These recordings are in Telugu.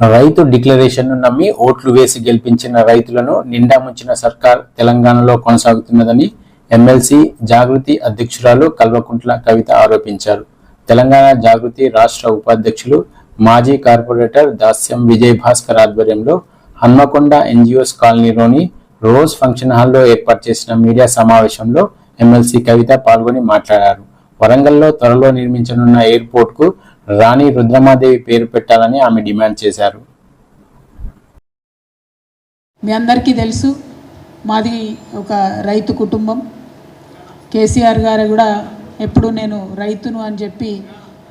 రైతు డిక్లరేషన్ను నమ్మి ఓట్లు వేసి గెలిపించిన రైతులను నిండా ముంచిన సర్కార్ తెలంగాణలో కొనసాగుతున్నదని ఎమ్మెల్సీ జాగృతి అధ్యక్షురాలు కల్వకుంట్ల కవిత ఆరోపించారు. తెలంగాణ జాగృతి రాష్ట్ర ఉపాధ్యక్షులు మాజీ కార్పొరేటర్ దాస్యం విజయ్ భాస్కర్ ఆధ్వర్యంలో హన్మకొండ ఎన్జిఓస్ కాలనీలోని రోజ్ ఫంక్షన్ హాల్లో ఏర్పాటు చేసిన మీడియా సమావేశంలో ఎమ్మెల్సీ కవిత పాల్గొని మాట్లాడారు. వరంగల్లో త్వరలో నిర్మించనున్న ఎయిర్పోర్ట్కు రాణి రుద్రమాదేవి పేరు పెట్టాలని ఆమె డిమాండ్ చేశారు. మీ అందరికీ తెలుసు మాది ఒక రైతు కుటుంబం. కేసీఆర్ గారు కూడా ఎప్పుడు నేను రైతును అని చెప్పి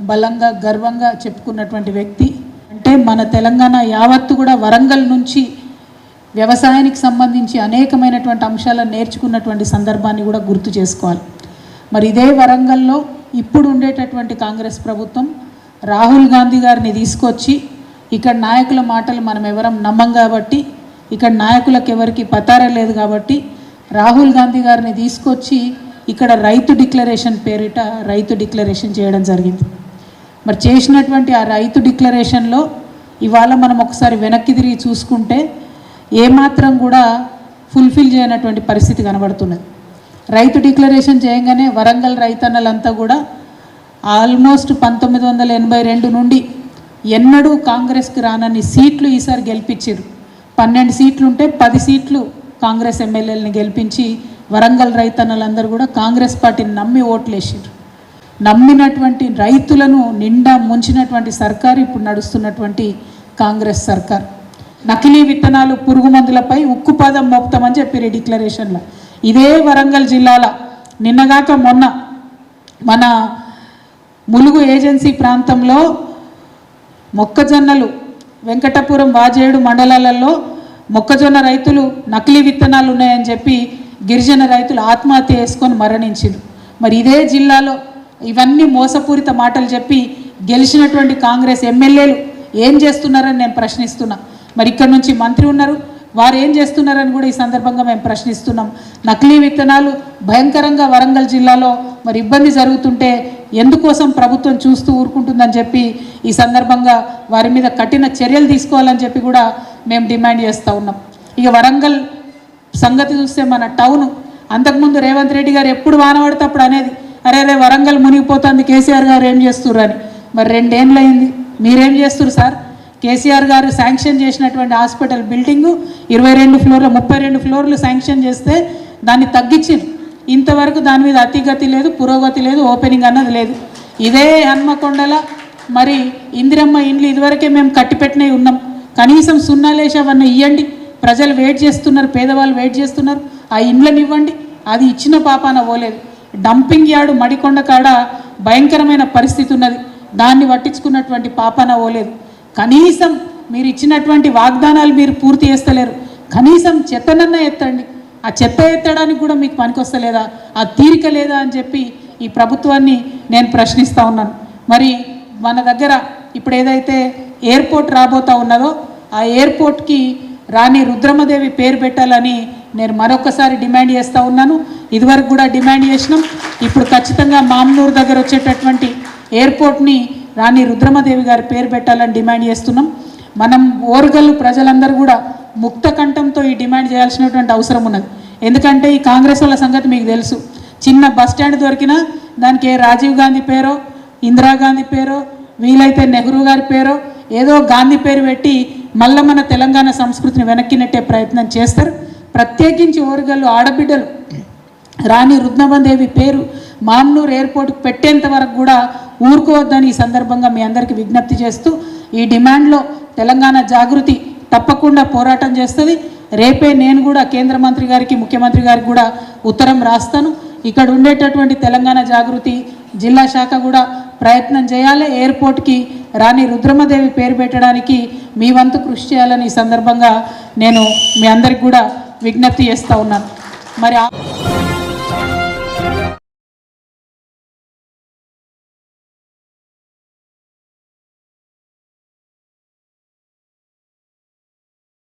బలంగా గర్వంగా చెప్పుకున్నటువంటి వ్యక్తి. అంటే మన తెలంగాణ యావత్తు కూడా వరంగల్ నుంచి వ్యవసాయానికి సంబంధించి అనేకమైనటువంటి అంశాలను నేర్చుకున్నటువంటి సందర్భాన్ని కూడా గుర్తు చేసుకోవాలి. మరి ఇదే వరంగల్లో ఇప్పుడు ఉండేటటువంటి కాంగ్రెస్ ప్రభుత్వం రాహుల్ గాంధీ గారిని తీసుకొచ్చి ఇక్కడ నాయకుల మాటలు మనం ఎవరం నమ్మం కాబట్టి ఇక్కడ నాయకులకు ఎవరికి పతార లేదు కాబట్టి రాహుల్ గాంధీ గారిని తీసుకొచ్చి ఇక్కడ రైతు డిక్లరేషన్ పేరిట రైతు డిక్లరేషన్ చేయడం జరిగింది. మరి చేసినటువంటి ఆ రైతు డిక్లరేషన్లో ఇవాళ మనం ఒకసారి వెనక్కి తిరిగి చూసుకుంటే ఏమాత్రం కూడా ఫుల్ఫిల్ చేయనటువంటి పరిస్థితి కనబడుతున్నది. రైతు డిక్లరేషన్ చేయగానే వరంగల్ రైతన్నలంతా కూడా ఆల్మోస్ట్ పంతొమ్మిది వందల ఎనభై రెండు నుండి ఎన్నడూ కాంగ్రెస్కి రానన్ని సీట్లు ఈసారి గెలిపించారు పన్నెండు సీట్లు ఉంటే పది సీట్లు కాంగ్రెస్ ఎమ్మెల్యేలని గెలిపించి వరంగల్ రైతన్నలందరూ కూడా కాంగ్రెస్ పార్టీని నమ్మి ఓట్లేసారు నమ్మినటువంటి రైతులను నిండా ముంచినటువంటి సర్కారు ఇప్పుడు నడుస్తున్నటువంటి కాంగ్రెస్ సర్కార్. నకిలీ విత్తనాలు పురుగు మందులపై ఉక్కుపాదం మోపుతామని చెప్పారు డిక్లరేషన్లో. ఇదే వరంగల్ జిల్లాల నిన్నగాక మొన్న మన ములుగు ఏజెన్సీ ప్రాంతంలో మొక్కజొన్నలు వెంకటపురం వాజేడు మండలాలలో మొక్కజొన్న రైతులు నకిలీ విత్తనాలు ఉన్నాయని చెప్పి గిరిజన రైతులు ఆత్మహత్య చేసుకొని మరణించారు మరి ఇదే జిల్లాలో ఇవన్నీ మోసపూరిత మాటలు చెప్పి గెలిచినటువంటి కాంగ్రెస్ ఎమ్మెల్యేలు ఏం చేస్తున్నారని నేను ప్రశ్నిస్తున్నా. మరి ఇక్కడ నుంచి మంత్రి ఉన్నారు. వారు ఏం చేస్తున్నారని కూడా ఈ సందర్భంగా మేము ప్రశ్నిస్తున్నాం. నకిలీ విత్తనాలు భయంకరంగా వరంగల్ జిల్లాలో మరి ఇబ్బంది జరుగుతుంటే ఎందుకోసం ప్రభుత్వం చూస్తూ ఊరుకుంటుందని చెప్పి ఈ సందర్భంగా వారి మీద కఠిన చర్యలు తీసుకోవాలని చెప్పి కూడా మేము డిమాండ్ చేస్తూ ఉన్నాం. ఇక వరంగల్ సంగతి చూస్తే మన టౌన్ అంతకుముందు రేవంత్ రెడ్డి గారు ఎప్పుడు వానబడితే పడతప్పుడు అనేది అరే అరే వరంగల్ మునిగిపోతుంది కేసీఆర్ గారు ఏం చేస్తుర్రు అని. మరి రెండేళ్ళు అయింది మీరేం చేస్తున్నారు సార్? కేసీఆర్ గారు శాంక్షన్ చేసినటువంటి హాస్పిటల్ బిల్డింగు ఇరవై రెండు ఫ్లోర్లు ముప్పై రెండు ఫ్లోర్లు శాంక్షన్ చేస్తే దాన్ని తగ్గించారు ఇంతవరకు దాని మీద అతిగతి లేదు పురోగతి లేదు ఓపెనింగ్ అన్నది లేదు. ఇదే హన్మకొండల మరి ఇందిరమ్మ ఇండ్లు ఇదివరకే మేము కట్టిపెట్టినవి ఉన్నాం. కనీసం సున్నాలేసి అవన్నీ ఇవ్వండి ప్రజలు వెయిట్ చేస్తున్నారు పేదవాళ్ళు వెయిట్ చేస్తున్నారు. ఆ ఇండ్లను ఇవ్వండి అది ఇచ్చిన పాపాన పోలేదు. డంపింగ్ యార్డు మడికొండ కాడ భయంకరమైన పరిస్థితి ఉన్నది. దాన్ని పట్టించుకున్నటువంటి పాపాన పోలేదు. కనీసం మీరు ఇచ్చినటువంటి వాగ్దానాలు మీరు పూర్తి చేస్తలేరు. కనీసం చెత్తనన్నా ఎత్తండి. ఆ చెత్త ఎత్తడానికి కూడా మీకు పనికొస్తలేదా? ఆ తీరిక లేదా అని చెప్పి ఈ ప్రభుత్వాన్ని నేను ప్రశ్నిస్తూ ఉన్నాను. మరి మన దగ్గర ఇప్పుడు ఏదైతే ఎయిర్పోర్ట్ రాబోతా ఉన్నదో ఆ ఎయిర్పోర్ట్కి రాణి రుద్రమదేవి పేరు పెట్టాలని నేను మరొకసారి డిమాండ్ చేస్తూ ఉన్నాను. ఇదివరకు కూడా డిమాండ్ చేసినాం. ఇప్పుడు ఖచ్చితంగా మామనూరు దగ్గర వచ్చేటటువంటి ఎయిర్పోర్ట్ని రాణి రుద్రమదేవి గారి పేరు పెట్టాలని డిమాండ్ చేస్తున్నాం. మనం ఓరుగల్లు ప్రజలందరూ కూడా ముక్త కంఠంతో ఈ డిమాండ్ చేయాల్సినటువంటి అవసరం ఉన్నది. ఎందుకంటే ఈ కాంగ్రెస్ వాళ్ళ సంగతి మీకు తెలుసు. చిన్న బస్ స్టాండ్ దొరికినా దానికి రాజీవ్ గాంధీ పేరో ఇందిరాగాంధీ పేరో వీలైతే నెహ్రూ గారి పేరో ఏదో గాంధీ పేరు పెట్టి మళ్ళీ మన తెలంగాణ సంస్కృతిని వెనక్కి నెట్టే ప్రయత్నం చేస్తారు. ప్రత్యేకించి ఓరుగల్లు ఆడబిడ్డలు రాణి రుద్నమదేవి పేరు మామ్నూర్ ఎయిర్పోర్ట్కి పెట్టేంత వరకు కూడా ఊరుకోవద్దని ఈ సందర్భంగా మీ అందరికీ విజ్ఞప్తి చేస్తూ ఈ డిమాండ్లో తెలంగాణ జాగృతి తప్పకుండా పోరాటం చేస్తుంది. రేపే నేను కూడా కేంద్ర మంత్రి గారికి ముఖ్యమంత్రి గారికి కూడా ఉత్తరం రాస్తాను. ఇక్కడ ఉండేటటువంటి తెలంగాణ జాగృతి జిల్లా శాఖ కూడా ప్రయత్నం చేయాలి. ఎయిర్పోర్ట్కి రాణి రుద్రమదేవి పేరు పెట్టడానికి మీ వంతు కృషి చేయాలని ఈ సందర్భంగా నేను మీ అందరికి కూడా విజ్ఞప్తి చేస్తూ ఉన్నాను. మరి